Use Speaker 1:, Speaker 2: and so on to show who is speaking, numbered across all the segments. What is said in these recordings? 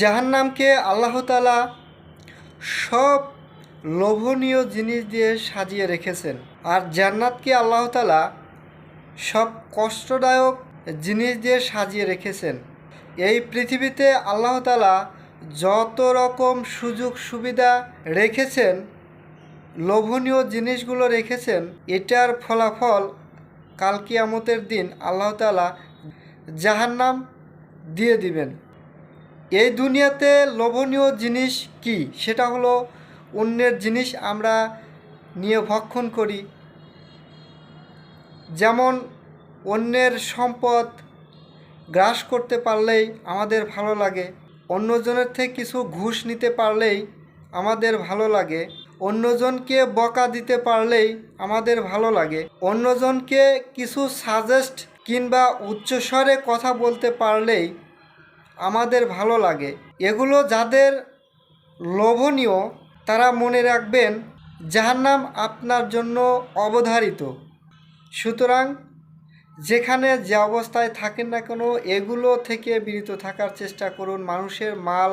Speaker 1: জাহান্নামকে আল্লাহ তালা সব লোভনীয় জিনিস দিয়ে সাজিয়ে রেখেছেন। আর জান্নাতকে আল্লাহ তালা সব কষ্টদায়ক জিনিস দিয়ে সাজিয়ে রেখেছেন। এই পৃথিবীতে আল্লাহ তালা যত রকম সুযোগ সুবিধা রেখেছেন, লোভনীয় জিনিসগুলো রেখেছেন, এটার ফলাফল কাল কিয়ামতের দিন আল্লাহ তালা জাহান্নাম দিয়ে দিবেন। এই দুনিয়াতে লোভনীয় জিনিস কি? সেটা হলো অন্যের জিনিস আমরা নিয়ে ভক্ষণ করি। যেমন অন্যের সম্পদ গ্রাস করতে পারলেই আমাদের ভালো লাগে, অন্যজনের থেকে কিছু ঘুষ নিতে পারলেই আমাদের ভালো লাগে, অন্যজনকে বকা দিতে পারলেই আমাদের ভালো লাগে, অন্যজনকে কিছু সাজেস্ট কিংবা উচ্চস্বরে কথা বলতে পারলেই আমাদের ভালো লাগে। এগুলো যাদের লোভনীয়, তারা মনে রাখবেন জাহান্নাম আপনার জন্য অবধারিত। সুতরাং যেখানে যে অবস্থায় থাকেন না কেন, এগুলো থেকে বিরত থাকার চেষ্টা করুন। মানুষের মাল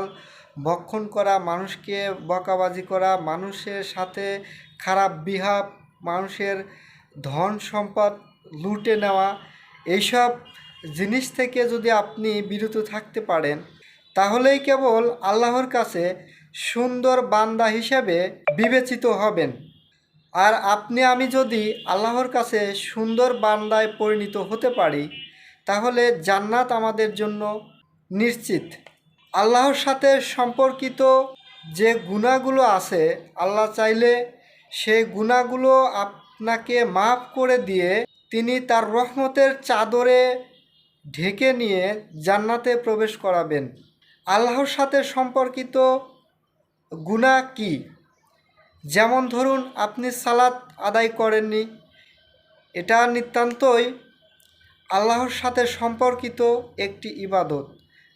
Speaker 1: ভক্ষণ করা, মানুষকে বকাবাজি করা, মানুষের সাথে খারাপ বিহাব মানুষের ধন সম্পদ লুটে নেওয়া, এইসব জিনিস থেকে যদি আপনি বিরত থাকতে পারেন, তাহলেই কেবল আল্লাহর কাছে সুন্দর বান্দা হিসেবে বিবেচিত হবেন। আর আপনি, আমি যদি আল্লাহর কাছে সুন্দর বান্দায় পরিণত হতে পারি, তাহলে জান্নাত আমাদের জন্য নিশ্চিত। আল্লাহর সাথে সম্পর্কিত যে গুণাগুলো আছে, আল্লাহ চাইলে সেই গুণাগুলো আপনাকে মাফ করে দিয়ে তিনি তার রহমতের চাদরে ঢেকে নিয়ে জান্নাতে প্রবেশ করাবেন। আল্লাহর সাথে সম্পর্কিত গুণা কি? যেমন ধরুন, আপনি সালাত আদায় করেননি, এটা নিতান্তই আল্লাহর সাথে সম্পর্কিত একটি ইবাদত।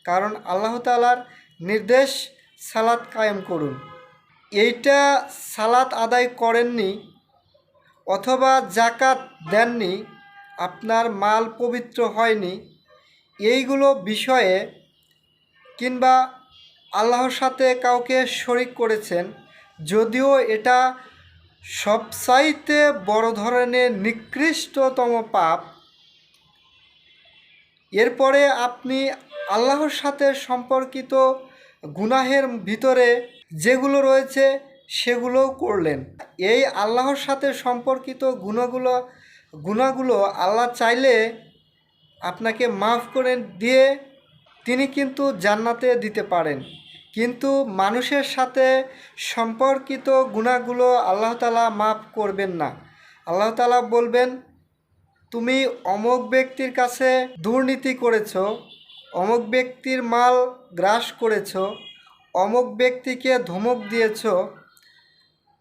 Speaker 1: কারণ আল্লাহ তালার নির্দেশ সালাত কায়েম করুন। এইটা সালাত আদায় করেননি অথবা জাকাত দেননি, আপনার মাল পবিত্র হয়নি এইগুলো বিষয়ে কিংবা আল্লাহর সাথে কাউকে শরিক করেছেন, যদিও এটা সবচাইতে বড় ধরনের নিকৃষ্টতম পাপ। এরপরে আপনি আল্লাহর সাথে সম্পর্কিত গুনাহের ভিতরে যেগুলো রয়েছে, সেগুলোও করলেন। এই আল্লাহর সাথে সম্পর্কিত গুণাগুলো গুণাগুলো আল্লাহ চাইলে আপনাকে মাফ করে দিয়ে তিনি কিন্তু জান্নাতে দিতে পারেন। কিন্তু মানুষের সাথে সম্পর্কিত গুণাগুলো আল্লাহ তালা মাফ করবেন না। আল্লাহ তালা বলবেন, তুমি অমুক ব্যক্তির কাছে দুর্নীতি করেছ, অমুক ব্যক্তির মাল গ্রাস করেছ, অমুক ব্যক্তিকে ধমক দিয়েছ,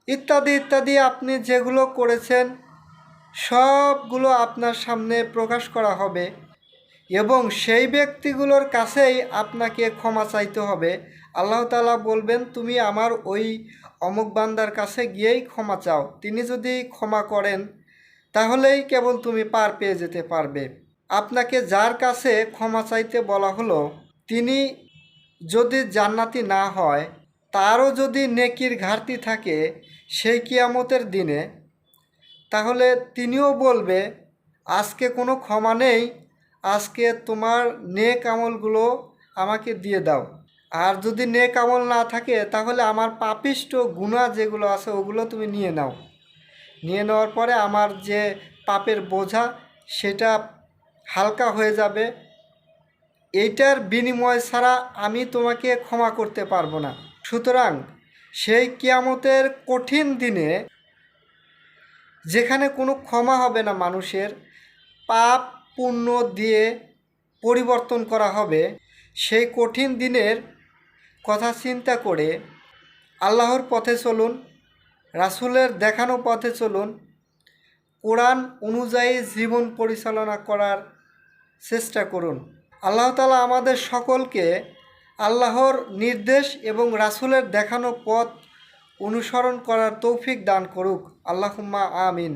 Speaker 1: ইত্যাদি ইত্যাদি আপনি যেগুলো করেছেন, সবগুলো আপনার সামনে প্রকাশ করা হবে। এবং সেই ব্যক্তিগুলোর কাছেই আপনাকে ক্ষমা চাইতে হবে। আল্লাহ তালা বলবেন, তুমি আমার ওই অমুক বান্দার কাছে গিয়েই ক্ষমা চাও। তিনি যদি ক্ষমা করেন, তাহলেই কেবল তুমি পার পেয়ে যেতে পারবে। আপনাকে যার কাছে ক্ষমা চাইতে বলা হলো, তিনি যদি জান্নাতি না হয়, তারও যদি নেকির ঘাটতি থাকে সেই কিয়ামতের দিনে, তাহলে তিনিও বলবে, আজকে কোনো ক্ষমা নেই আজকে তোমার নেক আমলগুলো আমাকে দিয়ে দাও। আর যদি নেক আমল না থাকে, তাহলে আমার পাপিষ্ট গুণা যেগুলো আছে, ওগুলো তুমি নিয়ে নাও। নিয়ে নেওয়ার পরে আমার যে পাপের বোঝা, সেটা হালকা হয়ে যাবে। এইটার বিনিময় ছাড়া আমি তোমাকে ক্ষমা করতে পারব না। সুতরাং সেই কিয়ামতের কঠিন দিনে, যেখানে কোনো ক্ষমা হবে না মানুষের, পাপ পুণ্য দিয়ে পরিবর্তন করা হবে। সেই কঠিন দিনের কথা চিন্তা করে আল্লাহর পথে চলুন, রাসুলের দেখানো পথে চলুন, কোরআন অনুযায়ী জীবন পরিচালনা করার চেষ্টা করুন। আল্লাহ তালা আমাদের সকলকে আল্লাহর নির্দেশ এবং রাসুলের দেখানো পথ অনুসরণ করার তৌফিক দান করুক। আল্লাহুম্মা আমিন।